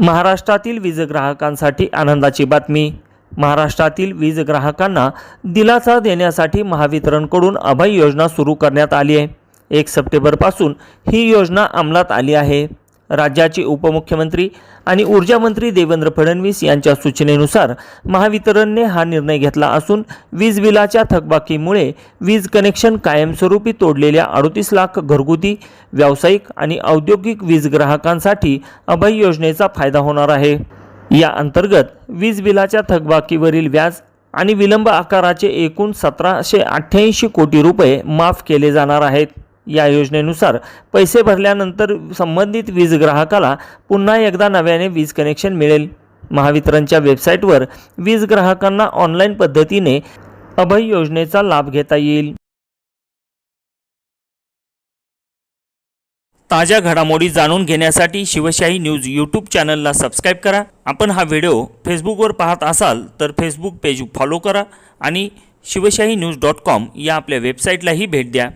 महाराष्ट्रातील वीज ग्राहकांसाठी आनंदाची बातमी. महाराष्ट्रातील वीज ग्राहकांना दिलासा देण्यासाठी महावितरणकडून अभय योजना सुरू करण्यात आली आहे. एक सप्टेंबरपासून ही योजना अंमलात आली आहे. राज्याचे उपमुख्यमंत्री आणि ऊर्जामंत्री देवेंद्र फडणवीस यांच्या सूचनेनुसार महावितरणने हा निर्णय घेतला असून वीज बिलाच्या थकबाकीमुळे वीज कनेक्शन कायमस्वरूपी तोडलेल्या अडतीस लाख घरगुती व्यावसायिक आणि औद्योगिक वीज ग्राहकांसाठी अभय योजनेचा फायदा होणार आहे. या अंतर्गत वीज बिलाच्या थकबाकीवरील व्याज आणि विलंब आकाराचे एकूण सतराशे अठ्ठ्याऐंशी कोटी रुपये माफ केले जाणार आहेत. या योजनेनुसार पैसे भरल्यानंतर संबंधित वीज ग्राहकाला पुन्हा एकदा नव्याने वीज कनेक्शन मिळेल. महावितरणच्या वेबसाईटवर वीज ग्राहकांना ऑनलाईन पद्धतीने अभय योजनेचा लाभ घेता येईल. ताज्या घडामोडी जाणून घेण्यासाठी शिवशाही न्यूज यूट्यूब चॅनलला सबस्क्राईब करा. आपण हा व्हिडिओ फेसबुकवर पाहत असाल तर फेसबुक पेज फॉलो करा आणि शिवशाही न्यूज डॉट कॉम या आपल्या वेबसाईटलाही भेट द्या.